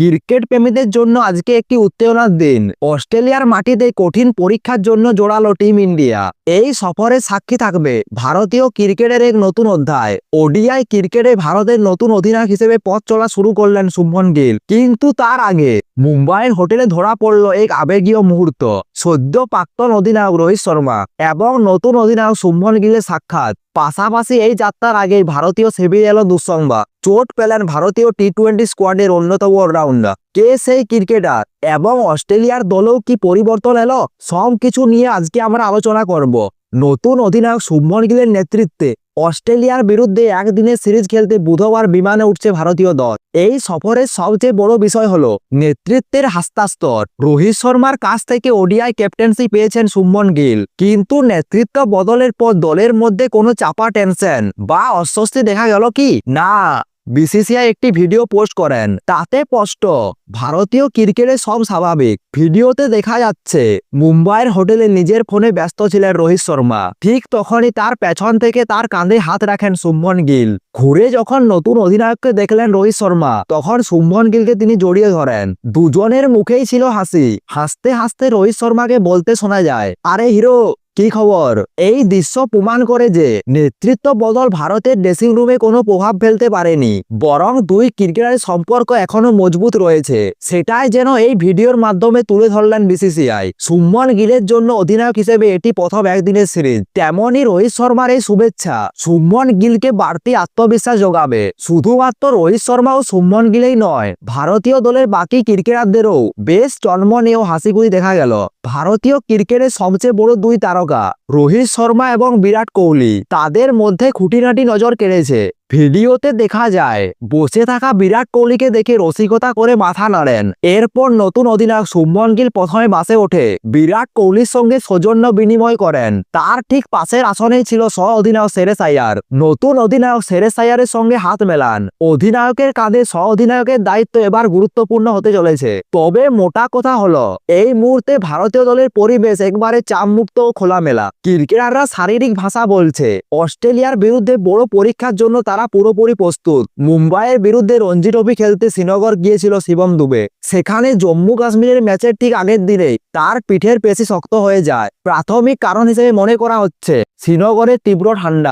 Cricket প্রেমীদের জন্য আজকে একটি উত্তেজনার দিন। অস্ট্রেলিয়ার মাটিতে কঠিন পরীক্ষার জন্য জোড়ালো টিম ইন্ডিয়া। এই সফরে সাক্ষী থাকবে ভারতীয় ক্রিকেটের এক নতুন অধ্যায়। ওডিআই ক্রিকেটে ভারতের নতুন অধিনায়ক হিসেবে পথ চলা শুরু করলেন শুভন গিল। কিন্তু তার আগে মুম্বাইয়ের হোটেলে ধরা পড়ল এক আবেগীয় মুহূর্ত সদ্য প্রাক্তন অধিনায়ক রোহিত শর্মা এবং নতুন অধিনায়ক শুভমন গিলের সাক্ষাৎ। পাশাপাশি এই যাত্রার আগে ভারতীয় সেবি এলো দুঃসংবাদ চোট পেলেন ভারতীয় টি টোয়েন্টি স্কোয়াডের অন্যতম অলরাউন্ডার কে সেই ক্রিকেটার এবং অস্ট্রেলিয়ার দলেও কি পরিবর্তন এলো? সব কিছু নিয়ে আজকে আমরা আলোচনা করব। নতুন অধিনায়ক শুভমন গিলের নেতৃত্বে অস্ট্রেলিয়ার বিরুদ্ধে একদিনের সিরিজ খেলতে বুধবার বিমানে উঠছে ভারতীয় দল। এই সফরের সবচেয়ে বড় বিষয় হল নেতৃত্বের হাস্তাস্তর। রোহিত শর্মার কাছ থেকে ওডিআই ক্যাপ্টেন্সি পেয়েছেন সুমন গিল। কিন্তু নেতৃত্ব বদলের পর দলের মধ্যে কোনো চাপা টেনশন বা অস্বস্তি দেখা গেল কি? না। বিসিসিআই একটি ভিডিও পোস্ট করেন। তাতে স্পষ্ট, ভারতীয় ক্রিকেটে সব স্বাভাবিক। ভিডিওতে দেখা যাচ্ছে, মুম্বাইয়ের হোটেলে নিজের ফোনে ব্যস্ত ছিলেন রোহিত শর্মা। ঠিক তখনই তার পেছন থেকে তার কাঁধে হাত রাখেন শুভমন গিল। ঘুরে যখন নতুন অধিনায়ককে দেখলেন রোহিত শর্মা, তখন শুভমন গিলকে তিনি জড়িয়ে ধরেন। দুজনের মুখেই ছিল হাসি। হাসতে হাসতে রোহিত শর্মাকে বলতে শোনা যায়, আরে হিরো কি খবর এই দৃশ্য প্রমাণ করে যে নেতৃত্ব বদল ভারতের ড্রেসিং রুমে কোনো প্রভাব ফেলতে পারেনি বরং দুই ক্রিকেটারের সম্পর্ক এখনও মজবুত রয়েছে সেটাই যেন এই ভিডিওর মাধ্যমে তুলে ধরলেন বিসিসিআই সুমন গিলের জন্য অধিনায়ক হিসেবে এটি প্রথম একদিনের সিরিজ তেমনই রোহিত শর্মার এই শুভেচ্ছা। সুমন গিলকে বাড়তি আত্মবিশ্বাস যোগাবে। শুধুমাত্র রোহিত শর্মা ও সুমন গিলেই নয় ভারতীয় দলের বাকি ক্রিকেটারদেরও বেশ জন্মনীয় হাসিখুশি দেখা গেল। ভারতীয় ক্রিকেটের সবচেয়ে বড় দুই তারকা। রোহিত শর্মা এবং বিরাট কোহলি। তাদের মধ্যে খুঁটিনাটি নজর কেড়েছে। ভিডিওতে দেখা যায়, বসে থাকা বিরাট কোহলিকে দেখে রসিকতা করে মাথা নাড়েন। এরপর নতুন অধিনায়ক শুভমন গিল প্রথমে বাসে ওঠে। বিরাট কোহলির সঙ্গে সৌজন্য বিনিময় করেন। তার ঠিক পাশের আসনেই ছিল সহ অধিনায়ক সেরেস আয়ার। নতুন অধিনায়ক সেরেস আয়ারের সঙ্গে হাত মেলান। অধিনায়কের কাঁধে সহ অধিনায়কের দায়িত্ব এবার গুরুত্বপূর্ণ হতে চলেছে। তবে মোটা কথা হলো, এই মুহূর্তে ভারতীয় দলের পরিবেশ একবারে চাপমুক্ত ও খোলামেলা। ক্রিকেটাররা শারীরিক ভাষা বলছে, অস্ট্রেলিয়ার বিরুদ্ধে বড় পরীক্ষার জন্য তারা পুরোপুরি প্রস্তুত। মুম্বাইয়ের বিরুদ্ধে রঞ্জি ট্রফি খেলতে শ্রীনগর গিয়েছিল শিবম দুবে। সেখানে জম্মু কাশ্মীরের ম্যাচের ঠিক আগের দিনেই তার পিঠের পেশি শক্ত হয়ে যায়। প্রাথমিক কারণ হিসেবে মনে করা হচ্ছে শ্রীনগরের তীব্র ঠান্ডা।